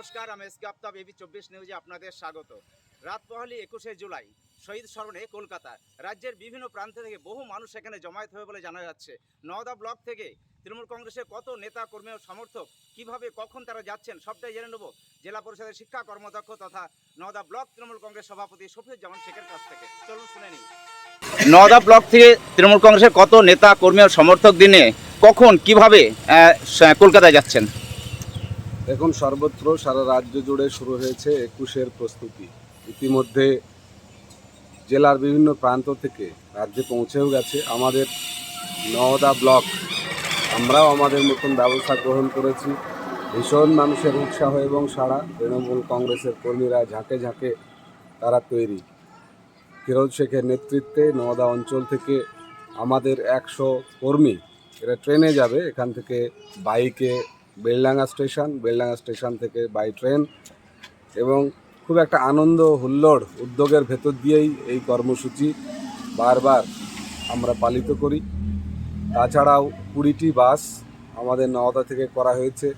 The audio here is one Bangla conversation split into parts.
নমস্কার, আমি এসকে আফতাব এবি চব্বিশ নিউজে আপনাদের স্বাগত। রাত পহলি একুশে জুলাই, শহীদ স্মরণে কলকাতা। রাজ্যের বিভিন্ন প্রান্ত থেকে বহু মানুষ এখানে জমায়েত হবে বলে জানা যাচ্ছে। নওদা ব্লক থেকে তৃণমূল কংগ্রেসের কত নেতা, কর্মী ও সমর্থক, কীভাবে, কখন তারা যাচ্ছেন সবটাই জেনে নেব। জেলা পরিষদের শিক্ষা কর্মদক্ষ তথা নওদা ব্লক তৃণমূল কংগ্রেস সভাপতি শফিউজ্জামান শেখের কাছ থেকে। চলুন শুনে নিই। নওদা ব্লক থেকে তৃণমূল কংগ্রেসের কত নেতা, কর্মী ও সমর্থক দিনে কখন, কীভাবে কলকাতায় যাচ্ছেন? এখন সর্বত্র সারা রাজ্য জুড়ে শুরু হয়েছে একুশের প্রস্তুতি। ইতিমধ্যে জেলার বিভিন্ন প্রান্ত থেকে রাজ্যে পৌঁছেও গেছে আমাদের নওদা ব্লক। আমরাও আমাদের মতন ব্যবস্থা গ্রহণ করেছি। ভীষণ মানুষের উৎসাহ এবং সারা তৃণমূল কংগ্রেসের কর্মীরা ঝাঁকে ঝাঁকে তারা তৈরি। ফিরোজ শেখের নেতৃত্বে নওদা অঞ্চল থেকে আমাদের একশো কর্মী এরা ট্রেনে যাবে। এখান থেকে বাইকে বেলডাঙ্গা স্টেশন বেলডাঙ্গা স্টেশন থেকে বাই ট্রেন এবং খুব একটা আনন্দ হুল্লোড় উদ্যোগের ভেতর দিয়েই এই কর্মসূচি বারবার আমরা পালিত করি। তাছাড়াও কুড়িটি বাস আমাদের নওদা থেকে করা হয়েছে।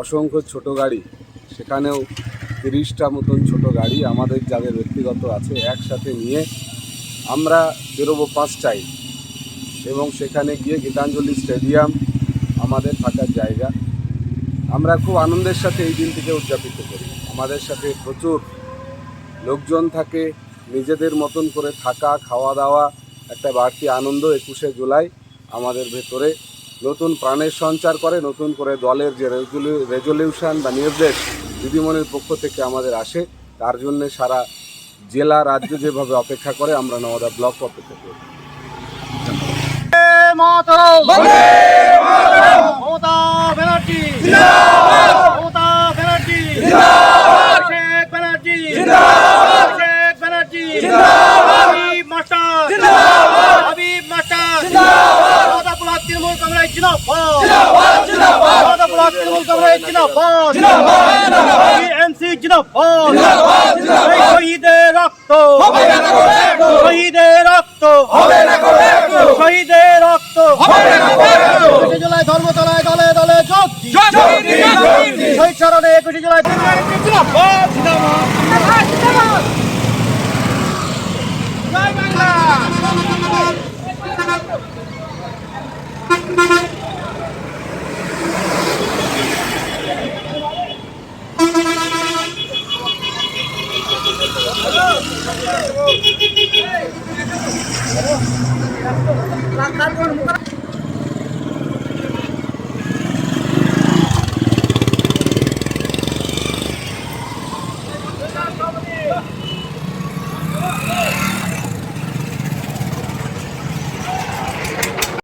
অসংখ্য ছোট গাড়ি, সেখানেও তিরিশটা মতন ছোট গাড়ি আমাদের যাদের ব্যক্তিগত আছে একসাথে নিয়ে আমরা বেরোবো পাঁচটায় এবং সেখানে গিয়ে গীতাঞ্জলি স্টেডিয়াম আমাদের থাকার জায়গা। আমরা খুব আনন্দের সাথে এই দিনটিকে উদযাপিত করি। আমাদের সাথে প্রচুর লোকজন থাকে নিজেদের মতন করে থাকা খাওয়া দাওয়া একটা বাড়তি আনন্দ একুশে জুলাই আমাদের ভেতরে। নতুন প্রাণের সঞ্চার করে নতুন করে দলের যে রেজলিউশন বা নির্দেশ দিদিমণির পক্ষ থেকে আমাদের আসে তার জন্যে সারা জেলা রাজ্য যেভাবে অপেক্ষা করে আমরা নওদা ব্লক অপেক্ষা করি কংগ্রেস জিন্দাবাদ। মমতা ব্লক তৃণমূল কংগ্রেস জিন্দাবাদ। এনসি জিন্দাবাদ। এই শহীদের রক্ত। শহীদের রক্ত। শহীদের রক্ত। একুশে জুলাই ধর্মতলায় দলে দলে যোগ দিন। শহীদ স্মরণে একুশে জুলাই জিন্দাবাদ, জিন্দাবাদ। কাজ